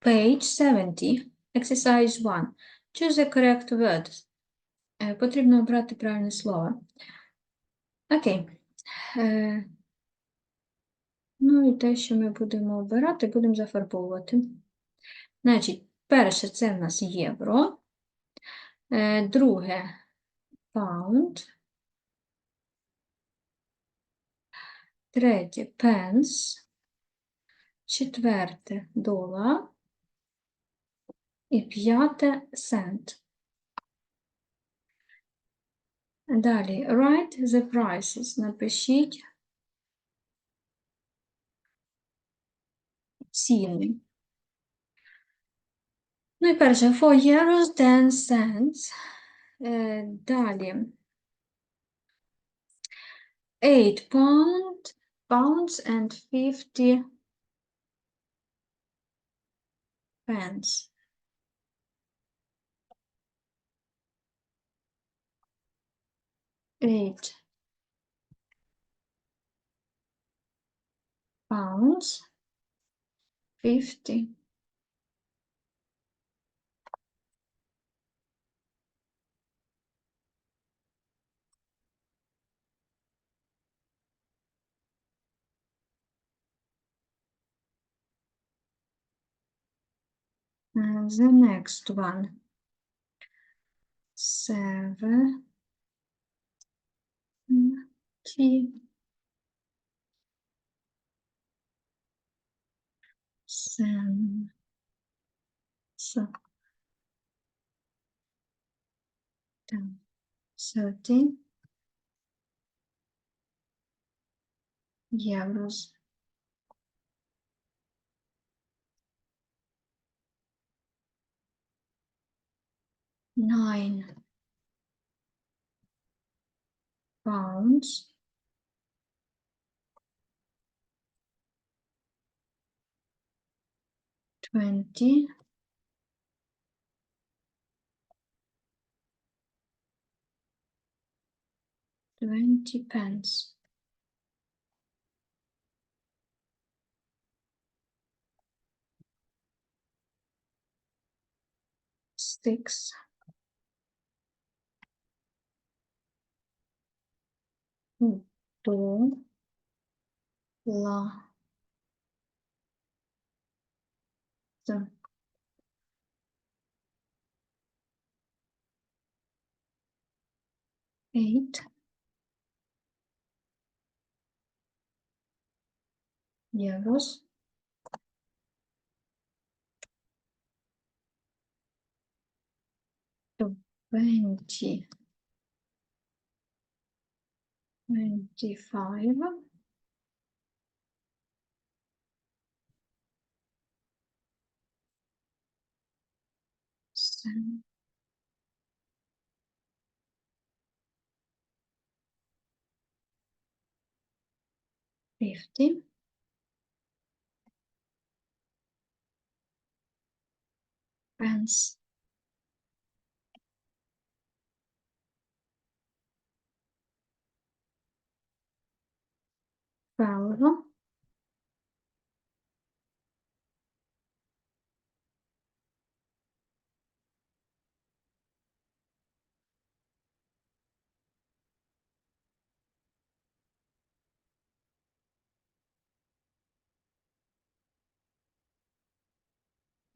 Page 70, exercise 1. Choose the correct word. Е, Потрібно обрати правильне слово. Окей. Е, Ну і те, що ми будемо обирати, будемо зафарбовувати. Значить, перше це в нас євро. Е, Друге паунд. Третє пенс. Четверте долар. І п'яте цент. Далі, write the prices. Напишіть ціни. Ну і перше, for euros 10 cents. Е, Далі. 8 pound, pounds and 50 pence. Eight. Pounds, 50 Uh, the next one. Seven. T. Sen. So. Down. Thirteen. Euros. Nine. Pounds. Twenty. Twenty pence. Six. Two. La. The. Eight. Euros. Twenty. Twenty-five. 15. Vijftien. Twaalf.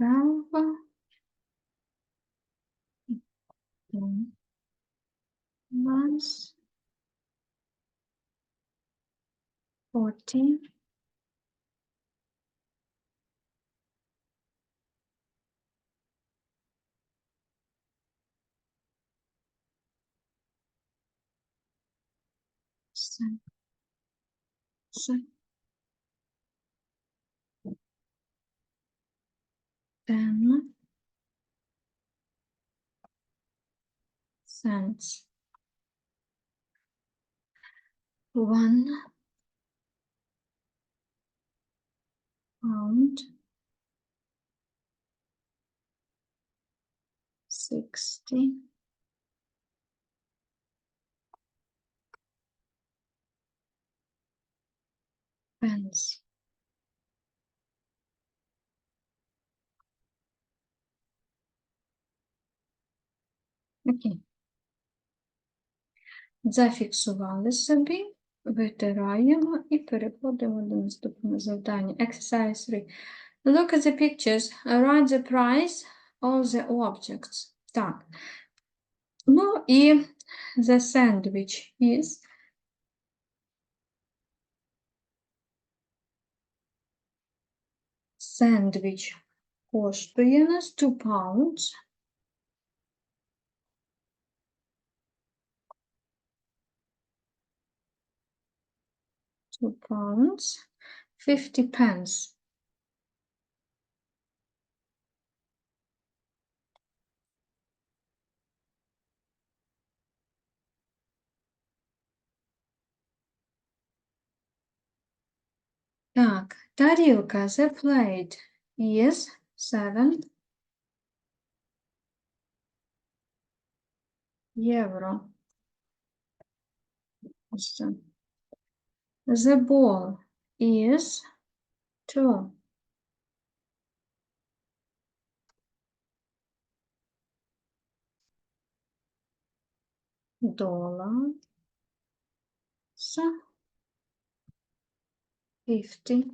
Mm. Once. Ten. Cents. One. Pound. Sixty. Pence. Окей. Зафіксували собі, витираємо і переходимо до наступного завдання. Exercise 3. Look at the pictures. Write the price of the objects. Так. Ну і the sandwich is Сендвіч коштує нас 2 pounds. Two pounds, fifty pence. Так, тарілка, the plate is seven євро. Ось це. The ball is two. Dollars. Fifty.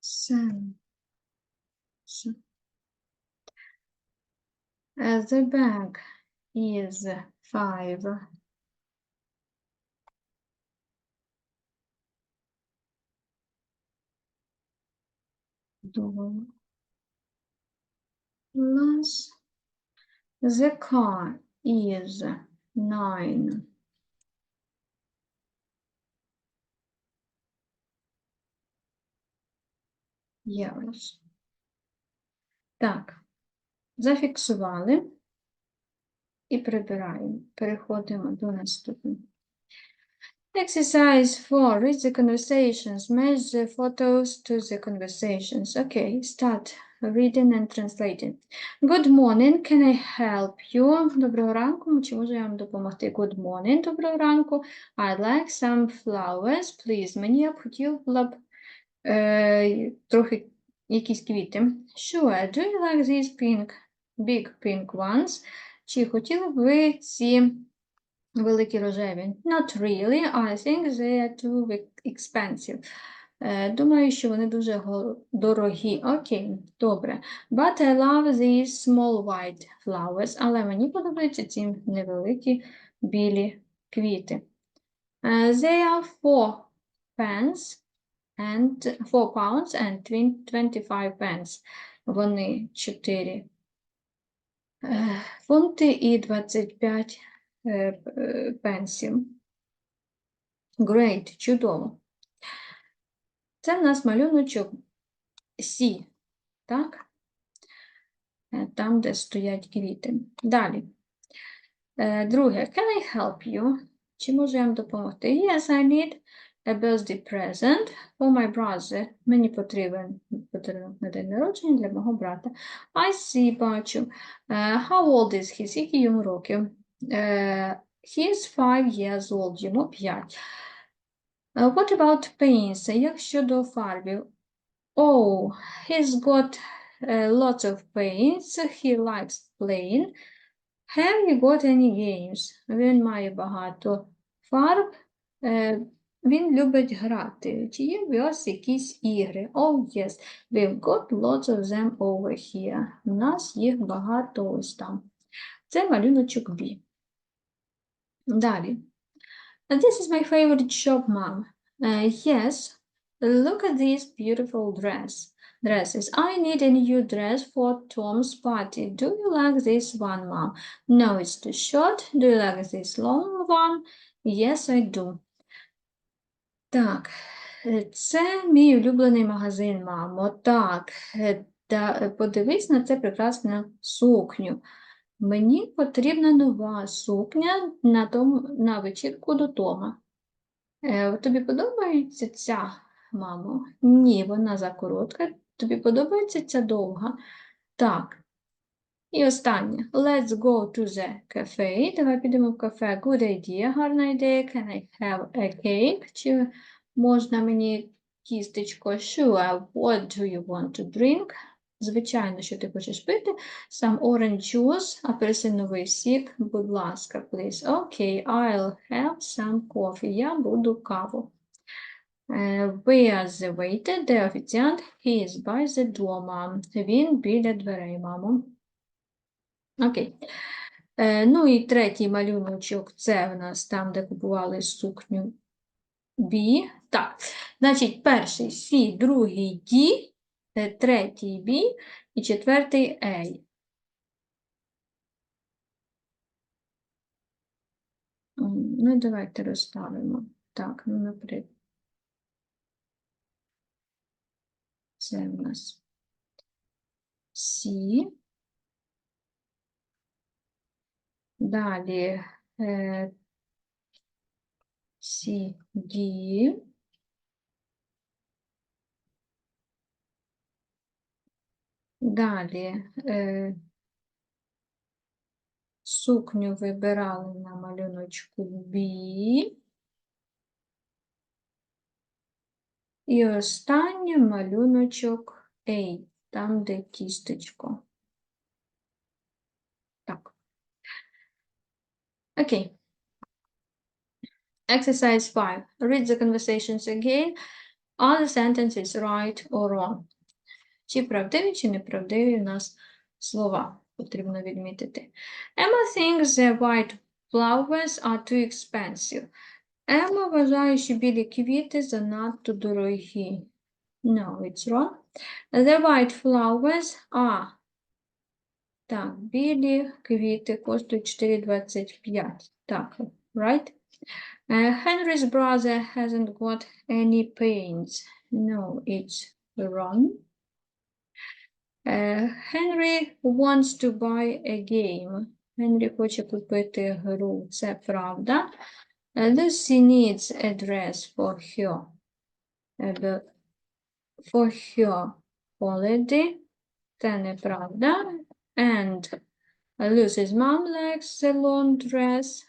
Cents. The bag is five. Dollars. The car is nine. Euros. Так, зафіксували і прибираємо. Переходимо до наступного. Exercise 4. Read the conversations. Match the photos to the conversations. Okay, start reading and translating. Good morning, can I help you? Доброго ранку, чи можу я вам допомогти? Good morning, доброго ранку. I'd like some flowers, please. Мені б хотіла б е, трохи якісь квіти. Sure, do you like these pink, big pink ones? Чи хотіли б ви ці великі рожеві? Not really, I think they are too expensive. Е, Думаю, що вони дуже дорогі. Окей, добре. But I love these small white flowers. Але мені подобаються ці невеликі білі квіти. Е, They are four pence and 4 pounds and 25 pence. Вони 4 фунти і 25 е, е, пенсів. Great, чудово. Це в нас малюночок Сі, так? Е, Там, де стоять квіти. Далі. Друге, can I help you? Чи можу я вам допомогти? Yes, I need a birthday present for my brother. Мені потрібен подарунок на день народження для мого брата. I see, бачу. Е, How old is he? Скільки йому років? Е, He is five years old, йому 5. What about paints? Як щодо фарбів? Oh, he's got uh, lots of paints. He likes playing. Have you got any games? Він має багато фарб. Е, Він любить грати. Чи є у вас якісь ігри? Oh, yes. We've got lots of them over here. У нас їх багато ось там. Це малюночок B. Далі. This is my favorite shop, mom. Uh, yes. Look at these beautiful dress dresses. I need a new dress for Tom's party. Do you like this one, mom? No, it's too short. Do you like this long one? Yes, I do. Так, е, це мій улюблений магазин, мамо. Так, е, та е, подивись на це прекрасну сукню. Мені потрібна нова сукня на, том, на вечірку до Тома. Е, тобі подобається ця, мамо? Ні, вона закоротка. Тобі подобається ця довга? Так. І останнє. Let's go to the cafe. Давай підемо в кафе. Good idea, гарна ідея. Can I have a cake? Чи можна мені кістечко? Sure. What do you want to drink? Звичайно, що ти хочеш пити. Some orange juice, апельсиновий сік, будь ласка, please. Окей, I'll have some coffee. Я буду каву. Е, Where's the waiter? Де офіціант? He is by the door, mom. Він біля дверей, мамо. Окей. Е, ну і третій малюночок це в нас там, де купували сукню B. Так, значить, перший C, другий D, е, третій B і четвертий A. Ну, давайте розставимо. Так, ну, наприклад. Це в нас C. Далі е, C, D. Далі е, сукню вибирали на малюночку B. І останнє малюночок A, там, де кісточко. Так. Окей. Exercise 5. Read the conversations again. Are the sentences right or wrong? Чи правдиві, чи неправдиві у нас слова потрібно відмітити. Emma thinks the white flowers are too expensive. Емма вважає, що білі квіти занадто дорогі. No, it's wrong. The white flowers are. Так, білі квіти коштують 4,25. Так, right? Uh, Henry's brother hasn't got any pains. No, it's wrong. Uh, Henry wants to buy a game. Генрі хоче купити гру. Це правда. Uh, Lucy needs a dress for her. uh, the- for her holiday. Це неправда. And Lucy's mom likes the long dress.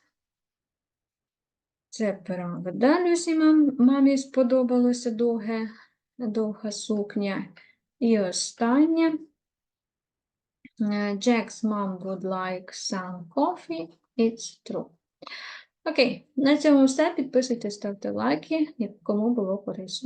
Це правда. Люсі мам, мамі сподобалося довге, довга сукня. І останнє. Е, Jack's mom would like some coffee. It's true. Окей, на цьому все. Підписуйтесь, ставте лайки, кому було корисно.